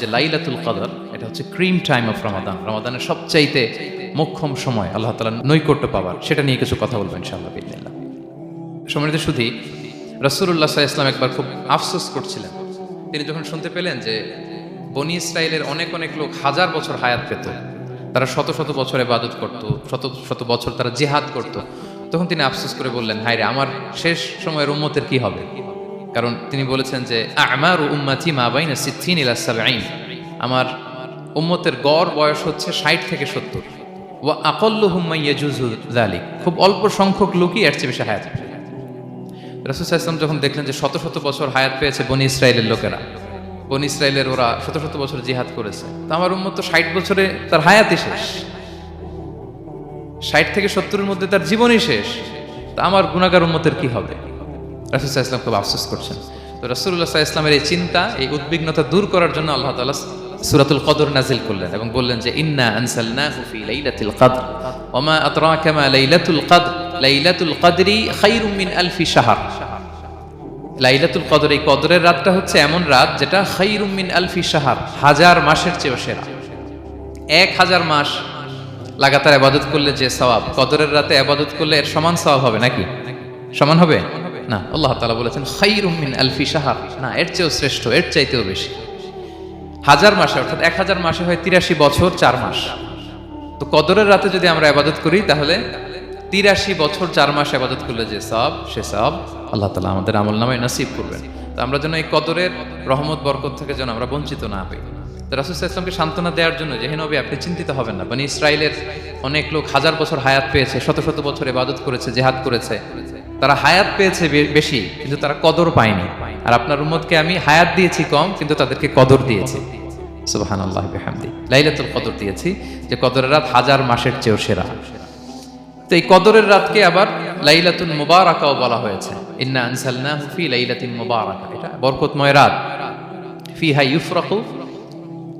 যে লাইলাতুল কদর, এটা হচ্ছে ক্রিম টাইম অফ রমাদান রমাদানের সবচাইতে মোক্ষম সময় আল্লাহ তালা নৈকট্য পাওয়ার, সেটা নিয়ে কিছু কথা বলব ইনশাআল্লাহ বিদিনিল্লাহ সম্মানিত শুধু রসুল্লাহ সাহা ইসলাম একবার খুব আফসোস করছিলেন। তিনি যখন শুনতে পেলেন যে বনি ইসরায়েলের অনেক অনেক লোক হাজার বছর হায়াত পেত, তারা শত শত বছর ইবাদত করত, শত শত বছর তারা জেহাদ করত, তখন তিনি আফসোস করে বললেন হায় রে আমার শেষ সময়ের উম্মতের কি হবে? কারণ তিনি বলেছেন যে, আমার উম্মাতি মা বাইনা সিদ্দিন ইলা সাবঈন। আমার উম্মতের গড় বয়স হচ্ছে ষাট থেকে সত্তর। ও আকল্লু হুম্মা ইয়াজুজু যালিক। খুব অল্প সংখ্যক লোকই এর চেয়ে বেশি হায়াত রাসুল ইসলাম যখন দেখলেন যে শত শত বছর হায়াত পেয়েছে বনি ইসরায়েলের লোকেরা, বনি ইসরায়েলের ওরা শত শত বছর জিহাদ করেছে, তো আমার উম্মত তো ষাট বছরে তার হায়াতই শেষ। ষাট থেকে সত্তরের মধ্যে তার জীবনই শেষ। তা আমার গুণাগার উম্মতের কি হবে? রাসুল খুব আফসোস করছেন। তো রাসুল্লাহ ইসলামের এই চিন্তা, এই উদ্বিগ্নতা দূর করার জন্য আল্লাহ তাআলা সুরাতুল কদর নাজিল করলেন এবং বললেন যে, ইন্না আনসালনাহু ফি লাইলাতিল কদর ওমা আদরাকা মা লাইলাতুল কদর, লাইলাতুল কদরি খায়রুম মিন আলফি শাহর। লাইলাতুল কদর, এই কদরের রাতটা হচ্ছে এমন রাত যেটা খায়রুম মিন আলফি শাহর, হাজার মাসের চেয়েও সেরা। এক হাজার মাস লাগাতার আবাদত করলে যে সওয়াব, কদরের রাতে আবাদত করলে এর সমান সওয়াব হবে নাকি? সমান হবে? না, আল্লাহ তাআলা বলেছেন খায়রুম মিন আলফি শাহর। না, এর চেয়েও শ্রেষ্ঠ, এর চাইতেও বেশি। হাজার মাসে, অর্থাৎ এক হাজার মাসে হয় তিরাশি বছর চার মাস। তো কদরের রাতে যদি আমরা আবাদত করি, তাহলে তিরাশি বছর চার মাস আবাদত করলে যে সব, সে সব আল্লাহ তালা আমাদের আমল নামায় নসিব করবেন। তো আমরা যেন এই কদরের রহমত, বরকত থেকে যেন আমরা বঞ্চিত না হই। তো রাসুল ইসলামকে সান্ত্বনা দেওয়ার জন্য, যে নবী, আপনি চিন্তিত হবেন না। মানে ইসরায়েলের অনেক লোক হাজার বছর হায়াত পেয়েছে, শত শত বছর এবাদত করেছে, জেহাদ করেছে। তারা হায়াত পেয়েছে বেশি, কিন্তু তারা কদর পায়নি। আর আপনার উম্মতকে আমি হায়াত দিয়েছি কম, কিন্তু তাদেরকে কদর দিয়েছি। সুবাহান আল্লাহ বেহামদি। লাইলাতুল কদর দিয়েছি, যে কদরের রাত হাজার মাসের চেয়েও সেরা। তো এই কদরের রাতকে আবার লাইলাতুল মুবারাকাও বলা হয়েছে। ইন্না আনসালনাহু ফি লাইলাতিন মুবারাকা। এটা বরকতময় রাত। ফিহা ইউফরাকু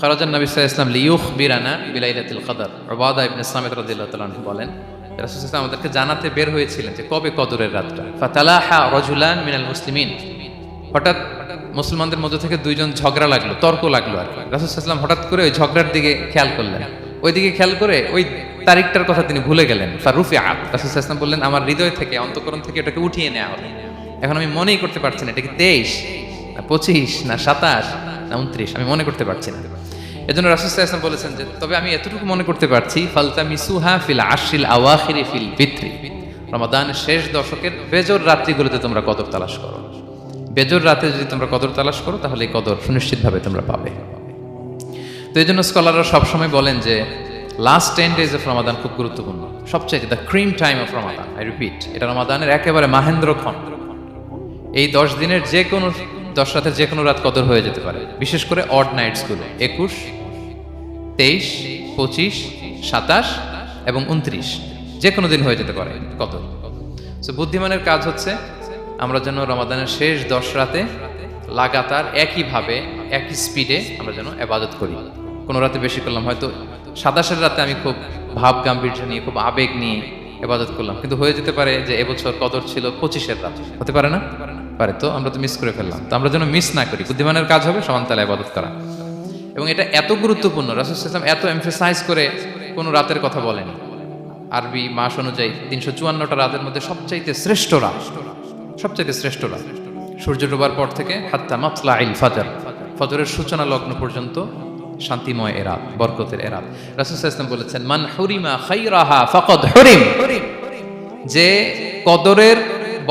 খরাজান নবী ইসলাম লিউখ বিরানা বিলাইলাতুল কদর। রবাদা ইবনে সামিদ আনহু বলেন, রাসুল ইসলাম আমাদেরকে জানাতে বের হয়েছিলেন যে কবে কদরের রাতটা। ফাতালাহা রাজুলান মিনাল মুসলিমিন। হঠাৎ মুসলমানদের মধ্যে থেকে দুইজন ঝগড়া লাগল, তর্ক লাগল আর রাসুল ইসলাম হঠাৎ করে ওই ঝগড়ার দিকে খেয়াল করলেন। ওই দিকে খেয়াল করে ওই তারিখটার কথা তিনি ভুলে গেলেন, ফারুফি আপ রাসুল ইসলাম বললেন, আমার হৃদয় থেকে, অন্তকরণ থেকে ওটাকে উঠিয়ে নেওয়া হলো এখন আমি মনেই করতে পারছি না, এটা কি তেইশ, না পঁচিশ, না সাতাশ, না উনত্রিশ, আমি মনে করতে পারছি না। এজন্য রাসুল ইসলাম বলেছেন যে, তবে আমি এতটুকু মনে করতে পারছি, ফালতা মিসুহা ফিল আশিল আওয়াখিরি ফিল পিতৃ রমাদানের শেষ দশকের বেজর রাত্রিগুলোতে তোমরা কদর তালাশ করো। বেজর রাতে যদি তোমরা কদর তালাশ করো, তাহলে এই কদর সুনিশ্চিতভাবে তোমরা পাবে। তো এই জন্য স্কলাররা সবসময় বলেন যে last ten days of Ramadan খুব গুরুত্বপূর্ণ। সবচেয়ে the cream time of Ramadan I repeat এটা রমাদানের একেবারে মাহেন্দ্রক্ষণ। এই দশ দিনের যে কোনো দশ রাতের যে কোনো রাত কদর হয়ে যেতে পারে। বিশেষ করে অড নাইটসগুলো একুশ, তেইশ, পঁচিশ, সাতাশ এবং উনত্রিশ। যে কোনো দিন হয়ে যেতে পারে কদর। সো বুদ্ধিমানের কাজ হচ্ছে আমরা যেন রমাদানের শেষ দশ রাতে লাগাতার একইভাবে, একই স্পিডে আমরা যেন এবাদত করি। কোনো রাতে বেশি করলাম, হয়তো সাতাশের রাতে আমি খুব ভাব গাম্ভীর্য নিয়ে, খুব আবেগ নিয়ে এবাদত করলাম। কিন্তু হয়ে যেতে পারে যে এবছর কদর ছিল পঁচিশের রাত। হতে পারে না? পারে, তো আমরা তো মিস করে ফেললাম। তো আমরা যেন মিস না করি, বুদ্ধিমানের কাজ হবে, সমান তালে আবাদত করা। এবং এটা এত গুরুত্বপূর্ণ, রাসুল ইসলাম এত এমফেসাইজ করে কোনো রাতের কথা বলেনি। আরবি মাস অনুযায়ী তিনশো চুয়ান্নটা রাতের মধ্যে সবচাইতে শ্রেষ্ঠ রাত, সবচাইতে শ্রেষ্ঠ রাত। সূর্য ডোবার পর থেকে হাত্তা মাতলা আইল ফাজার, ফজরের সূচনা লগ্ন পর্যন্ত শান্তিময় এরাত বরকতের এরাত রাসুল ইসলাম বলেছেন, মান হুরিমা ফাকাদ হুরিম। যে কদরের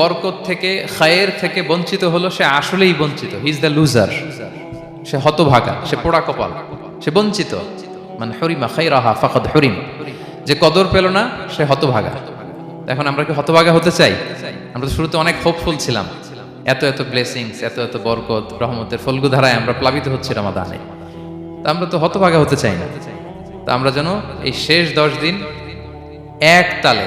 বরকত থেকে, খায়ের থেকে বঞ্চিত হলো, সে আসলেই বঞ্চিত। হি ইজ দ্য লুজার সে হতভাগা, সে পোড়া কপাল। সে বঞ্চিত। মানে হরিমা খাইরাহা ফাকাদ হরিম। যে কদর পেল না, সে হতভাগা। এখন আমরা কি হতভাগা হতে চাই? আমরা তো শুরুতে অনেক হোপফুল ছিলাম। এত এত ব্লেসিংস এত এত বরকত, রহমতের ফলগু ধারায় আমরা প্লাবিত হচ্ছি রমাদানে। তা আমরা তো হতভাগা হতে চাই না। তা আমরা যেন এই শেষ দশ দিন এক তালে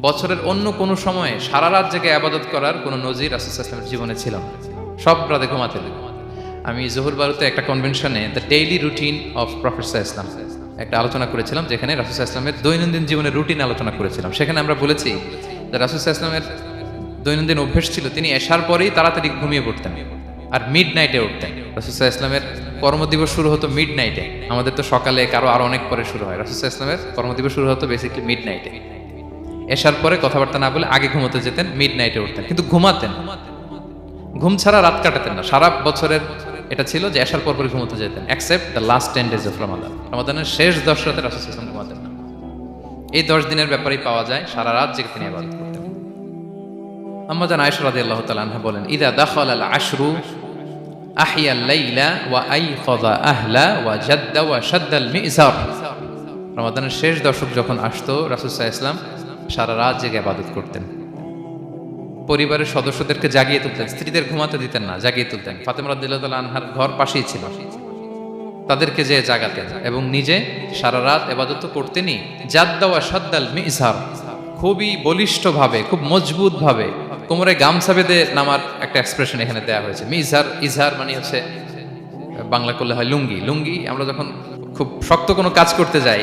বছরের অন্য কোনো সময়ে সারা রাত জেগে আবাদত করার কোনো নজির রাসুসাহ জীবনে ছিল না। সব রাতে ঘুমাতেন। আমি জহুর বারুতে একটা কনভেনশনে the daily routine of professor Islam একটা আলোচনা করেছিলাম, যেখানে রাসুসাহ ইসলামের দৈনন্দিন জীবনের রুটিন আলোচনা করেছিলাম। সেখানে আমরা বলেছি যে রাসুসাহ ইসলামের দৈনন্দিন অভ্যেস ছিল, তিনি এসার পরেই তাড়াতাড়ি ঘুমিয়ে পড়তেন আর মিড নাইটে উঠতেন রাসুসাহ ইসলামের কর্মদিবস শুরু হতো মিড নাইটে আমাদের তো সকালে কারও আরও অনেক পরে শুরু হয়। রাসুসাহ ইসলামের কর্মদিবস শুরু হতো বেসিক্যালি মিড নাইটে এসার পরে কথাবার্তা না বলে আগে ঘুমোতে যেতেন মিড নাইটে উঠতেন, কিন্তু ঘুমাতেন। ঘুম ছাড়া রাত কাটাতেন না। সারা বছরের এটা ছিল যে এসার পর পরে ঘুমোতে যেতেন except the last ten days of Ramadan রমাদানের শেষ দশ রাতে রাসুল ইসলাম ঘুমাতেন না। এই দশ দিনের ব্যাপারেই পাওয়া যায়, সারা রাত জেগে তিনি আবাদত করতেন। আম্মাজান আয়েশা রাদিয়াল্লাহু তাআলা আনহা বলেন, ইদা দাখাল আল আশরু আহিয়া লাইলা ওয়া আইকাযা আহলা ওয়া জাদ্দা ওয়া শাদ্দাল মিজার রমাদানের শেষ দশক যখন আসতো সাল্লাল্লাহু ইসলাম সারা রাত জেগে ইবাদত করতেন। পরিবারের সদস্যদেরকে জাগিয়ে তুলতেন, স্ত্রীদের ঘুমাতে দিতেন না, জাগিয়ে তুলতেন। ফাতেমা রাদিয়াল্লাহু আনহার ঘর পাশেই ছিল। তাদেরকে যে জাগাতেন এবং নিজে সারা রাত এবাদত করতেনই। জাদ্দা ওয়া শাদ্দাল মিজার, খুবই বলিষ্ঠভাবে, খুব মজবুতভাবে কোমরে গামছা বেঁধে নামার একটা এক্সপ্রেশন এখানে দেওয়া হয়েছে। মিজার, ইজহার মানে হচ্ছে, বাংলা করলে হয় লুঙ্গি। লুঙ্গি আমরা যখন খুব শক্ত কোনো কাজ করতে যাই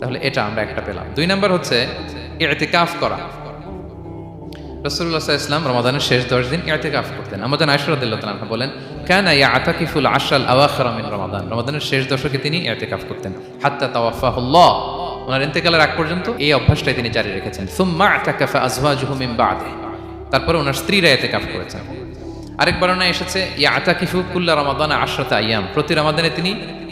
তাহলে এটা আমরা একটা পেলাম। দুই নাম্বার হচ্ছে কাফ করা। রসুল্লাহ ইসলাম রমাদানের শেষ দশ দিন কাফ করতেন। আমাদের আয়সরাদিল্লাহ বলেন, কেন ইয়া আতাকিফুল আশাল আওয়াখরামিন রমাদান। রমাদানের শেষ দশকে তিনি কাফ করতেন। হাত্তা তাওয়াফাহুল্লাহ। ওনার ইন্তেকালের আগ পর্যন্ত এই অভ্যাসটাই তিনি জারি রেখেছেন। সুম্মা আতাকাফা আজওয়াজুহু মিন বাদে। তারপরে ওনার স্ত্রীরা কাফ করেছেন। আরেক বর্ণনা এসেছে ইয়া আতাকিফু কুল্লা রমাদান আশরাতা আয়াম প্রতি রমাদানে তিনি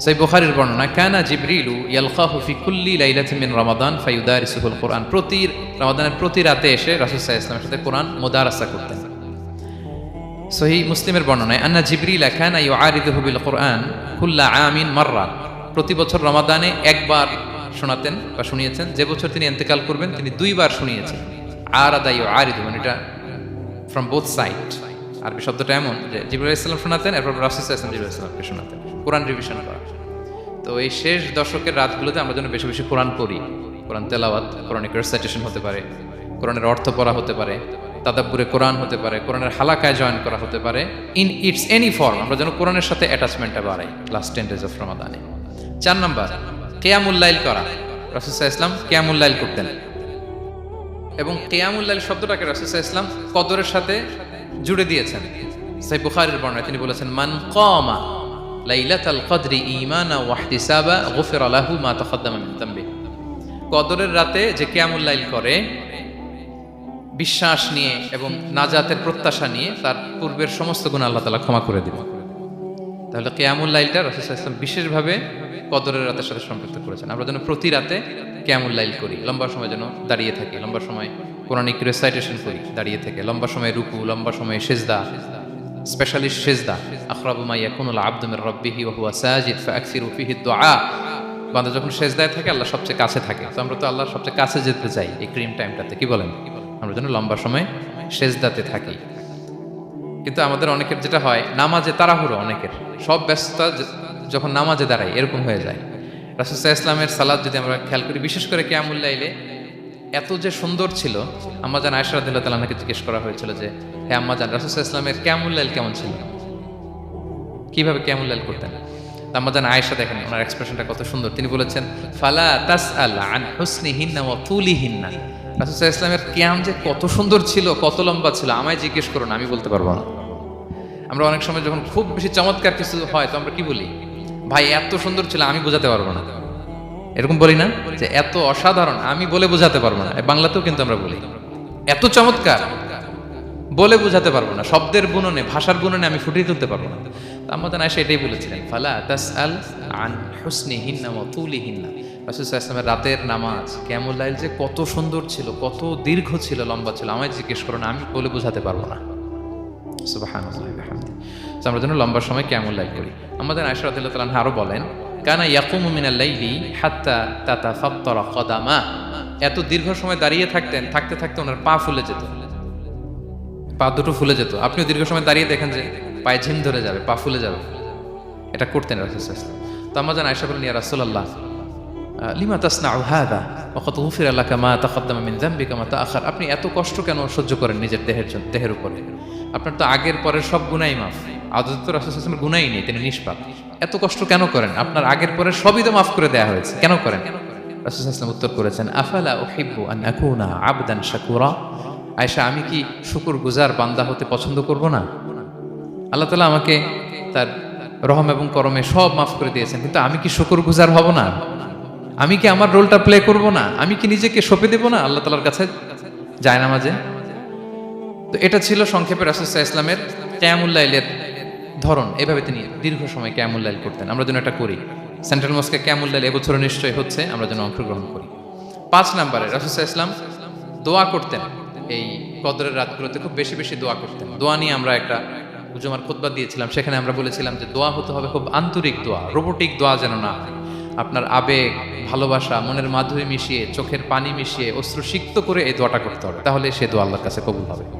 সেই বুখারীর বর্ণনা, কানা জিবরিলু ইয়ালকাহু ফি কুল্লি লাইলাতিন মিন রমাদান ফায়ুদারিসুল কোরআন। প্রতি রমাদানের প্রতি রাতে এসে রাসূল সাল্লাল্লাহু ইসলামের সাথে কোরআন মুদারাসা করতেন। সহি মুসলিমের বর্ণনায়, আন্না জিবরিল কানা ইউআরিদুহু বিল কোরআন কুল্লা আমিন মাররা। প্রতি বছর রমাদানে একবার শোনাতেন বা শুনিয়েছেন। যে বছর তিনি ইন্তেকাল করবেন, তিনি দুইবার শুনিয়েছেন। আর ইউআরিদু মানে এটা ফ্রম বোথ সাইড আরবি শব্দটা এমন যে জিবরুল ইসলাম শোনাতেন, এরপর রাসুল ইসলাম জিবরুল ইসলামকে শোনাতেন। কোরআন রিভিশন করা। তো এই শেষ দশকের রাতগুলোতে আমরা যেন বেশি বেশি কোরআন পড়ি। কোরআন তেলাওয়াত কোরআনিক রেসাইটেশন হতে পারে, কোরআনের অর্থ পড়া হতে পারে, তাদাব্বুরে কোরআন হতে পারে, কোরআনের হালাকায় জয়েন করা হতে পারে ইন ইটস এনি ফর্ম আমরা যেন কোরআনের সাথে অ্যাটাচমেন্টটা বাড়াই লাস্ট টেন ডেজ অফ রমাদানে চার নাম্বার কেয়ামুল্লাইল করা। রাসুসাহ ইসলাম কেয়ামুল্লাইল করতেন। এবং কেয়ামুল্লাইল শব্দটাকে রাসুসাহ ইসলাম কদরের সাথে জুড়ে দিয়েছেন। সাই বুখারের বর্ণায় তিনি বলেছেন, মান কমা লাইলাতাল কদরি ঈমানা ওয়াহতিসাবা গফির লাহু মা তাকদ্দামা মিন কদরের রাতে যে কেয়ামুল্লাইল করে, বিশ্বাস নিয়ে এবং নাজাতের প্রত্যাশা নিয়ে তার পূর্বের সমস্ত গুণ আল্লাহ তালা ক্ষমা করে দিবেন। তাহলে কেয়ামুল লাইলটা রসুল ইসলাম বিশেষভাবে কদরের রাতের সাথে সম্পৃক্ত করেছেন। আমরা যেন প্রতি রাতে কেয়ামুল লাইল করি। লম্বা সময় যেন দাঁড়িয়ে থাকি। লম্বা সময় কোরআনিক রেসাইটেশন করি, দাঁড়িয়ে থেকে। লম্বা সময় রুকু, লম্বা সময় সেজদা স্পেশালি সেজদা আখরাবু মা ইয়াকুনুল আবদু মির রাব্বিহি ওয়া হুয়া সাজিদ ফাআকসিরু ফিহি দুআ বান্দা যখন সেজদায় থাকে, আল্লাহ সবচেয়ে কাছে থাকে। তো আমরা তো আল্লাহর সবচেয়ে কাছে যেতে চাই এই ক্রিম টাইমটাতে কি বলেন? আমরা যেন লম্বা সময় সেজদাতে থাকি। কিন্তু আমাদের অনেকের যেটা হয়, নামাজে তাড়াহুড়ো অনেকের। সব ব্যস্ততা যখন নামাজে দাঁড়ায়, এরকম হয়ে যায়। রাসুসাহ ইসলামের সালাদ যদি আমরা খেয়াল করি, বিশেষ করে কেয়ামুল্লাইলে এত যে সুন্দর ছিল আম্মাজান আয়সরাদুল্লাহ তালাকে জিজ্ঞেস করা হয়েছিল যে হ্যাঁ আম্মাজান রাসুসাহ ইসলামের কেয়ামুল্লাইল কেমন ছিল? কীভাবে কেয়ামুল্লাইল করতেন? আম্মাজান আয়েশা দেখেন, ওনার এক্সপ্রেশনটা কত সুন্দর। তিনি বলেছেন, ফালা তাস আল আন হুসনি হিন্না ও তুলি হিন্না ইসলামের কেয়াম যে কত সুন্দর ছিল, কত লম্বা ছিল, আমায় জিজ্ঞেস করুন আমি বলতে পারব না। আমরা অনেক সময় যখন খুব বেশি চমৎকার কিছু হয়, তো আমরা কি বলি? ভাই, এত সুন্দর ছিল, আমি বোঝাতে পারব না। এরকম বলি না যে এত অসাধারণ, আমি বলে বোঝাতে পারব না। বাংলাতেও কিন্তু আমরা বলি। এত চমৎকার, বলে বোঝাতে পারব না। শব্দের বুননে, ভাষার বুননে আমি ফুটিয়ে তুলতে পারব না। তো আমাদের আয়সা এটাই বলেছিলেন, ফালা তাস আল আন হুসনি হিন্না ও তুলি হিন্না রাসুসাল্লামের রাতের নামাজ কেমন লাইল যে কত সুন্দর ছিল, কত দীর্ঘ ছিল, লম্বা ছিল। আমায় জিজ্ঞেস করো না, আমি বলে বোঝাতে পারব না। আমরা যেন লম্বা সময় কেমন লাইক করি। আমাদের আয়সা রাদিয়াল্লাহু তাআলা আনহা আরও বলেন কানা ইয়াকুমু মিনাল লাইলি হাত্তা তাতাফাত্তারা কদামা। এত দীর্ঘ সময় দাঁড়িয়ে থাকতেন, থাকতে থাকতে ওনার পা ফুলে যেত। পা দুটো ফুলে যেত। আপনিও দীর্ঘ সময় দাঁড়িয়ে দেখেন যে পায়ে ঝিম ধরে যাবে, পা ফুলে যাবে। এটা করতেন রাসূল তো আমরা যেন আয়সা বলেন ইয়া রাসূলুল্লাহ, লিমা তাসনাউ হাদা? ওয়াকাদ গুফিরা লাকা মা তাকদ্দামা মিন যামবিকা মা তাআখার আপনি এত কষ্ট কেন সহ্য করেন নিজের দেহের জন্য, দেহের উপরে? আপনার তো আগের পরের সব গুনাই মাফ। আদত তো রাসূল গুনাই নেই, তিনি নিষ্পাপ। এত কষ্ট কেন করেন? আপনার আগের পরে সবই তো মাফ করে দেয়া হয়েছে। কেন করেন? রাসূল উত্তর করেছেন, আফালা উহিব্বু আন আকুনা আবদান শাকুরা? আয়েশা, আমি কি শুকুর গুজার বান্দা হতে পছন্দ করব না? আল্লাহ তালা আমাকে তার রহম এবং করমে সব মাফ করে দিয়েছেন, কিন্তু আমি কি শুকুর গুজার হব না? আমি কি আমার রোলটা প্লে করব না? আমি কি নিজেকে সঁপে দেব না? আল্লাহ তালার কাছে যায় না মাঝে তো এটা ছিল সংক্ষেপে রাসুসাহ ইসলামের ক্যামুল্লাইলের ধরন, এভাবে তিনি দীর্ঘ সময় ক্যামুল্লাইল করতেন। আমরা যেন এটা করি। সেন্ট্রাল মস্কে ক্যামুল্লাইল এবছর নিশ্চয়ই হচ্ছে, আমরা যেন অংশগ্রহণ করি। পাঁচ নম্বরে রাসুসাহ ইসলাম দোয়া করতেন। এই কদরের রাতগুলোতে খুব বেশি বেশি দোয়া করতেন। দোয়া নিয়ে আমরা একটা উজুমার খুতবা দিয়েছিলাম, সেখানে আমরা বলেছিলাম যে দোয়া হতে হবে খুব আন্তরিক দোয়া, রোবোটিক দোয়া যেন না আপনার আবেগ, ভালোবাসা, মনের মাধুরী মিশিয়ে, চোখের পানি মিশিয়ে অশ্রু সিক্ত করে এই দোয়াটা করতে হবে। তাহলে সে দোয়া আল্লাহর কাছে কবুল হবে।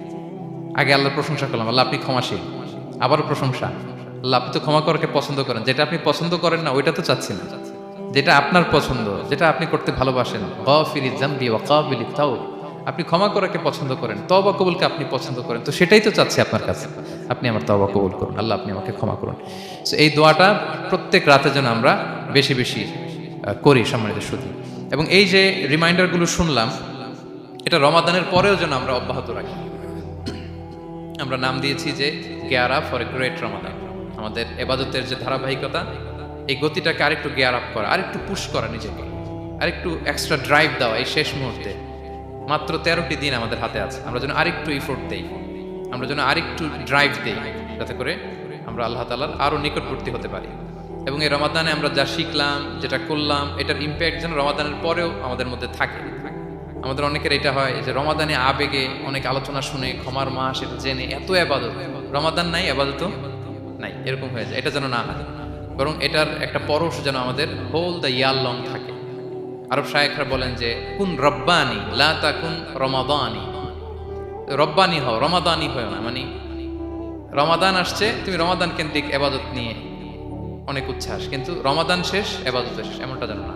আগে আল্লাহর প্রশংসা করলাম আল্লাহ আপনি ক্ষমাশীল। আবারও প্রশংসা। আল্লাহ আপনি তো ক্ষমা করাকে পছন্দ করেন। যেটা আপনি পছন্দ করেন না ওইটা তো চাচ্ছি না যেটা আপনার পছন্দ যেটা আপনি করতে ভালোবাসেন। তাও আপনি ক্ষমা করাকে পছন্দ করেন তবা কবুলকে আপনি পছন্দ করেন। তো সেটাই তো চাচ্ছি আপনার কাছে। আপনি আমার তবা কবুল করুন। আল্লাহ আপনি আমাকে ক্ষমা করুন। So, এই দোয়াটা প্রত্যেক রাতে যেন আমরা বেশি বেশি করি সম্মানিত শুধু এবং এই যে রিমাইন্ডারগুলো শুনলাম এটা রমাদানের পরেও যেন আমরা অব্যাহত রাখি। আমরা নাম দিয়েছি যে gear up for a great Ramadan. আমাদের এবাদতের যে ধারাবাহিকতা, এই গতিটাকে আরেকটু গেয়ার আপ করা, আরেকটু পুশ করা নিজেকে। আরেকটু এক্সট্রা ড্রাইভ দেওয়া এই শেষ মুহূর্তে। মাত্র তেরোটি দিন আমাদের হাতে আছে। আমরা যেন আরেকটু ইফোর্ট দেই। আমরা যেন আরেকটু ড্রাইভ দেই, যাতে করে আমরা আল্লাহ তালার আরও নিকটবর্তী হতে পারি। এবং এই রমাদানে আমরা যা শিখলাম, যেটা করলাম, এটার ইম্প্যাক্ট যেন রমাদানের পরেও আমাদের মধ্যে থাকে। আমাদের অনেকের এটা হয় যে রমাদানে আবেগে অনেক আলোচনা শুনে, ক্ষমার মাস এটা জেনে, এত আবাদত। রমাদান নাই, আবাদত নাই, এরকম হয়ে যায়, এটা যেন না হয়। বরং এটার একটা পরশ যেন আমাদের হোল দ্য ইয়ার লং থাকে। আরব শায়েখরা বলেন যে, কুন রব্বানি, লা তাকুন রমাদানি। রব্বানি হও, রমাদানি হয় না মানে রমাদান আসছে, তুমি রমাদান কেন্দ্রিক এবাদত নিয়ে অনেক উচ্ছ্বাস, কিন্তু রমাদান শেষ এবাদতের শেষ, এমনটা যেন না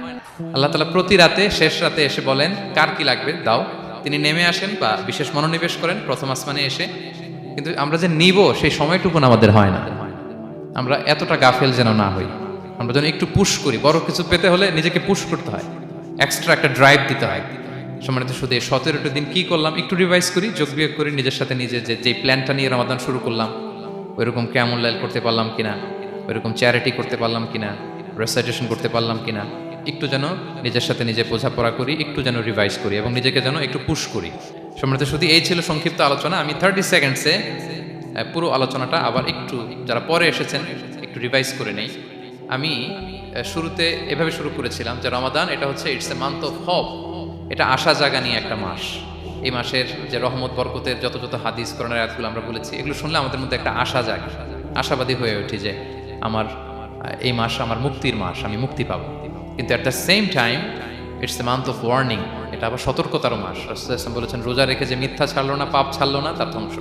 আল্লাহ তালা প্রতি রাতে, শেষ রাতে এসে বলেন, কার কি লাগবে? দাও। তিনি নেমে আসেন বা বিশেষ মনোনিবেশ করেন, প্রথম আসমানে এসে। কিন্তু আমরা যে নিব, সেই সময়টুকুন আমাদের হয় না। আমরা এতটা গাফেল যেন না হই। আমরা যেন একটু পুশ করি। বড় কিছু পেতে হলে নিজেকে পুশ করতে হয়। এক্সট্রা একটা ড্রাইভ দিতে হয়। সম্মানিত শুধু এই সতেরোটা দিন কি করলাম? একটু রিভাইজ করি, যোগ বিয়োগ করি, নিজের সাথে নিজে যে যেই প্ল্যানটা নিয়ে রমাদান শুরু করলাম, ওইরকম কেমন লাইল করতে পারলাম কিনা? ওইরকম চ্যারিটি করতে পারলাম কিনা? রেসাইটেশন করতে পারলাম কিনা? একটু যেন নিজের সাথে নিজে বোঝাপড়া করি, একটু যেন রিভাইজ করি এবং নিজেকে যেন একটু পুশ করি। সম্মানিত শুধু এই ছিল সংক্ষিপ্ত আলোচনা। আমি থার্টি সেকেন্ডসে পুরো আলোচনাটা আবার একটু যারা পরে এসেছেন, একটু রিভাইজ করে নেই। আমি শুরুতে এভাবে শুরু করেছিলাম যে রমাদান, এটা হচ্ছে it's a month of hope এটা আশা জাগা নিয়ে একটা মাস। এই মাসের যে রহমত, বরকতের যত যত হাদিস করোনার আয়াতগুলো আমরা বলেছি, এগুলো শুনলে আমাদের মধ্যে একটা আশা জাগে। আশাবাদী হয়ে উঠি যে আমার এই মাস আমার মুক্তির মাস, আমি মুক্তি পাবো। কিন্তু at the same time it's a month of warning এটা আবার সতর্কতার মাস। রাসূল ইসলাম বলেছেন, রোজা রেখে যে মিথ্যা ছাড়লো না, পাপ ছাড়লো না, তার ধ্বংস।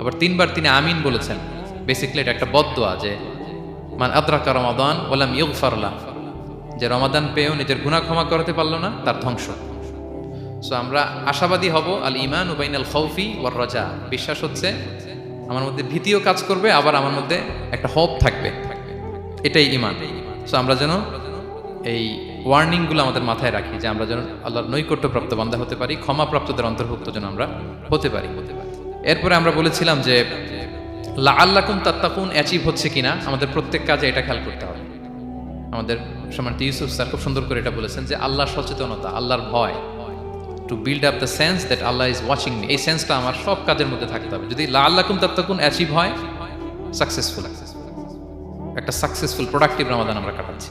আবার তিনবার তিনি আমিন বলেছেন। বেসিক্যালি এটা একটা বদদোয়া যে, মান আদ্রাকা রমাদান ওলাম ইউগফারলা যে রমাদান পেয়েও নিজের গুনাহ ক্ষমা করতে পারল না, তার ধ্বংস। সো আমরা আশাবাদী হব, আল ইমান উবাইন আল খৌফি ওয়ার রাজা। বিশ্বাস হচ্ছে, আমার মধ্যে ভীতিও কাজ করবে, আবার আমার মধ্যে একটা হোপ থাকবে। এটাই ইমান সো আমরা যেন এই ওয়ার্নিংগুলো আমাদের মাথায় রাখি যে আমরা যেন আল্লাহর নৈকট্যপ্রাপ্ত বান্ধা হতে পারি, ক্ষমাপ্রাপ্তদের অন্তর্ভুক্ত যেন আমরা হতে পারি। হতে পারি এরপরে আমরা বলেছিলাম যে লা আল্লাকুন তাত্তাকুন অ্যাচিভ হচ্ছে কিনা, আমাদের প্রত্যেক কাজে এটা খেয়াল করতে হবে। আমাদের সম্মানিত ইউসুফ স্যার খুব সুন্দর করে এটা বলেছেন যে, আল্লাহর সচেতনতা, আল্লাহর ভয় to build up the sense that Allah is watching me এই সেন্সটা আমার সব কাজের মধ্যে থাকতে হবে। যদি লা আল্লাকুম তাত্তাকুন অ্যাচিভ হয় সাকসেসফুল একটা সাকসেসফুল প্রোডাক্টিভ রমাদান আমরা কাটাচ্ছি।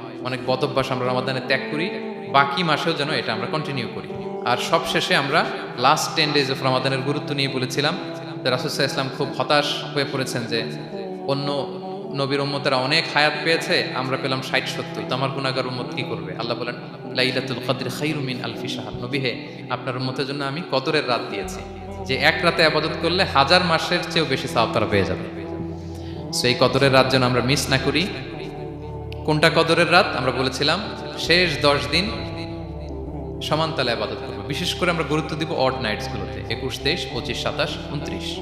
অনেক বদভ্যাস আমরা রমাদানে ত্যাগ করি, বাকি মাসেও যেন এটা আমরা কন্টিনিউ করি। আর সবশেষে আমরা লাস্ট টেন ডেজ অফ রমাদানের গুরুত্ব নিয়ে বলেছিলাম যে রাসুসাহ ইসলাম খুব হতাশ হয়ে পড়েছেন যে অন্য নবীর উম্মতেরা অনেক হায়াত পেয়েছে, আমরা পেলাম ষাট সত্তর। তো আমার গুণাগার উম্মত কি করবে? আল্লাহ বলেন, লাইলাতুল কদর খাইরুমিন আলফি সাহাব নবী হে, আপনার উম্মতের জন্য আমি কদরের রাত দিয়েছি, যে এক রাতে আবাদত করলে হাজার মাসের চেয়েও বেশি সাহাব তারা পেয়ে যাবে। সো এই কদরের রাত যেন আমরা মিস না করি কোনটা কদরের রাত? আমরা বলেছিলাম, শেষ দশ দিন সমান তালে আবাদত করব। বিশেষ করে আমরা গুরুত্ব দিব অড নাইটসগুলোতে একুশ, তেইশ, পঁচিশ, সাতাশ, উনত্রিশ।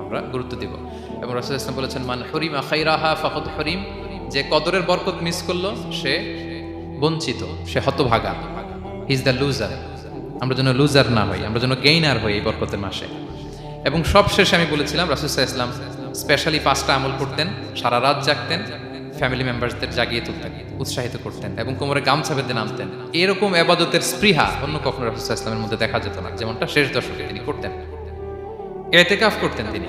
আমরা গুরুত্ব দিব। এবং রাসুল ইসলাম বলেছেন, মান হরিম আখাইরাহা ফাকত হরিম যে কদরের বরকত মিস করল, সে বঞ্চিত, সে হতভাগা। ইজ দ্য লুজার আমরা যেন লুজার না হই, আমরা যেন গেইনার হই এই বরকতের মাসে। এবং সব শেষে আমি বলেছিলাম রাসুসাহ ইসলাম স্পেশালি পাঁচটা আমল করতেন, সারা রাত জাগতেন ফ্যামিলি মেম্বারসদের জাগিয়ে তুলতেন, উৎসাহিত করতেন এবং কোমরে গামছা বেঁধে নামতেন। এরকম আবাদতের স্পৃহা অন্য কখনো রাসুসাহ ইসলামের মধ্যে দেখা যেত না, যেমনটা শেষ দশকে তিনি করতেন। এতেকাফ করতেন তিনি।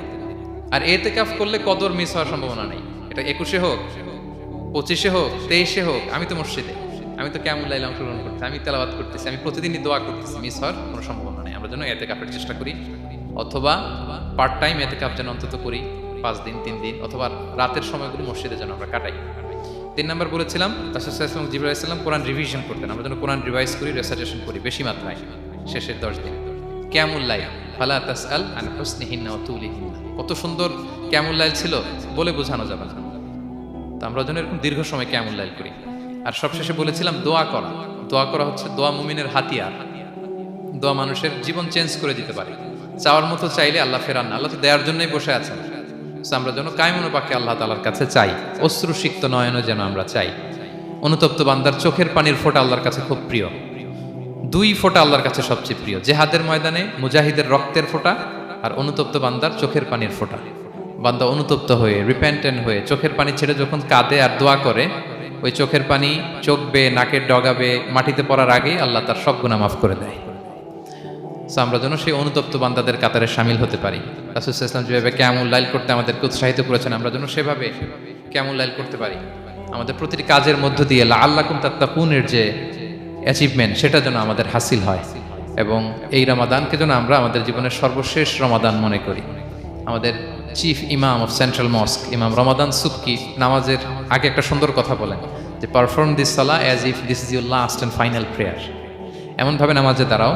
আর এতেকাফ করলে কদর মিস হওয়ার সম্ভাবনা নেই। এটা একুশে হোক, পঁচিশে হোক, তেইশে হোক, আমি তো মসজিদে। আমি তো কেমন লাইলে অংশগ্রহণ করতেছি, আমি তেলাবাদ করতেছি, আমি প্রতিদিনই দোয়া করতেছি, মিস হওয়ার কোনো সম্ভাবনা নেই। আমরা যেন এতে কাপের চেষ্টা করি, অথবা পার্ট টাইম এতে কাপ যেন অন্তত করি। পাঁচ দিন, তিন দিন অথবা রাতের সময়গুলো মসজিদে যেন আমরা কাটাই। তিন নম্বর বলেছিলাম রাসুসাল্লাম জিবুল ইসলাম কোরআন রিভিশন করতেন। আমরা যেন কোরআন রিভাইজ করি রেসার্টেশন করি বেশি মাত্রায়। শেষের দশ দিন। ক্যামুল্লাই ফালা তাস আল আন হুসনিহিন্না ও তুলিহিন্না। কত সুন্দর ক্যামুল্লাইল ছিল, বলে বোঝানো যাবে না। তো আমরা যেন এরকম দীর্ঘ সময় কেমন লাইল করি। আর সবশেষে বলেছিলাম, দোয়া করা। দোয়া করা হচ্ছে দোয়া মুমিনের হাতিয়ার। দোয়া মানুষের জীবন চেঞ্জ করে দিতে পারে। চাওয়ার মতো চাইলে আল্লাহ ফেরান না। আল্লাহ তো দেওয়ার জন্যই বসে আছেন। আমরা যেন কায়মনো পাকে আল্লাহ তালার কাছে চাই। অশ্রু সিক্ত নয়নও যেন আমরা চাই। অনুতপ্ত বান্দার চোখের পানির ফোঁটা আল্লাহর কাছে খুব প্রিয়। দুই ফোঁটা আল্লাহর কাছে সবচেয়ে প্রিয়, জেহাদের ময়দানে মুজাহিদের রক্তের ফোঁটা আর অনুতপ্ত বান্দার চোখের পানির ফোঁটা। বান্দা অনুতপ্ত হয়ে রিপেন্টেন্ট হয়ে, চোখের পানি ছেড়ে যখন কাঁদে আর দোয়া করে, ওই চোখের পানি চোখ বেয়ে, নাকের ডগাবে মাটিতে পড়ার আগেই আল্লাহ তার সব গুণা মাফ করে দেয়। আমরা যেন সেই অনুতপ্ত বান্দাদের কাতারে সামিল হতে পারি। ইসলাম যেভাবে ক্যামুল লাইল করতে আমাদেরকে উৎসাহিত করেছেন, আমরা যেন সেভাবে ক্যামুল লাইল করতে পারি। আমাদের প্রতিটি কাজের মধ্য দিয়ে আল্লাকুম তাত্তাকুনের যে অ্যাচিভমেন্ট সেটা যেন আমাদের হাসিল হয় এবং এই রমাদানকে যেন আমরা আমাদের জীবনের সর্বশেষ রমাদান মনে করি। আমাদের চিফ ইমাম অফ সেন্ট্রাল মস্ক ইমাম রমাদান সুবকি নামাজের আগে একটা সুন্দর কথা বলেন যে পারফর্ম দিস সালা as if this is your last and final prayer এমনভাবে নামাজে দাঁড়াও,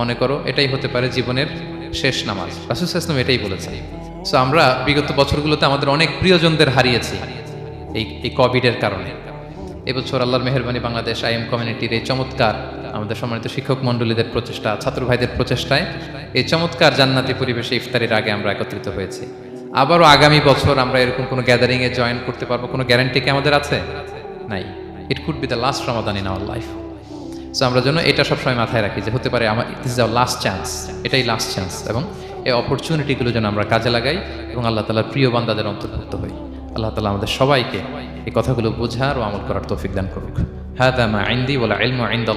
মনে করো এটাই হতে পারে জীবনের শেষ নামাজ। রাসুল ইসলাম এটাই বলেছেন। সো আমরা বিগত বছরগুলোতে আমাদের অনেক প্রিয়জনদের হারিয়েছি এই এই কোভিডের কারণে। এবছর আল্লাহর মেহরবানি বাংলাদেশ আইএম কমিউনিটির এই চমৎকার আমাদের সম্মানিত শিক্ষক মণ্ডলীদের প্রচেষ্টা, ছাত্র ভাইদের প্রচেষ্টায় এই চমৎকার জান্নাতি পরিবেশে ইফতারির আগে আমরা একত্রিত হয়েছি। আবারও আগামী বছর আমরা এরকম কোনো গ্যাদারিংয়ে জয়েন করতে পারব? কোনো গ্যারান্টি কি আমাদের আছে? নাই। It could be the last Ramadan in our life so আমরা যেন এটা সবসময় মাথায় রাখি যে হতে পারে আমার this is our last chance এটাই লাস্ট চান্স এবং এই অপরচুনিটিগুলো যেন আমরা কাজে লাগাই এবং আল্লাহ তালার প্রিয় বান্দাদের অন্তর্ভুক্ত হই। আল্লাহ তালা আমাদের সবাইকে এই কথাগুলো বোঝার ও আমল করার তৌফিক দান করুক। হ্যাঁ মা আইন্দি বলে আইলমা আইন্দ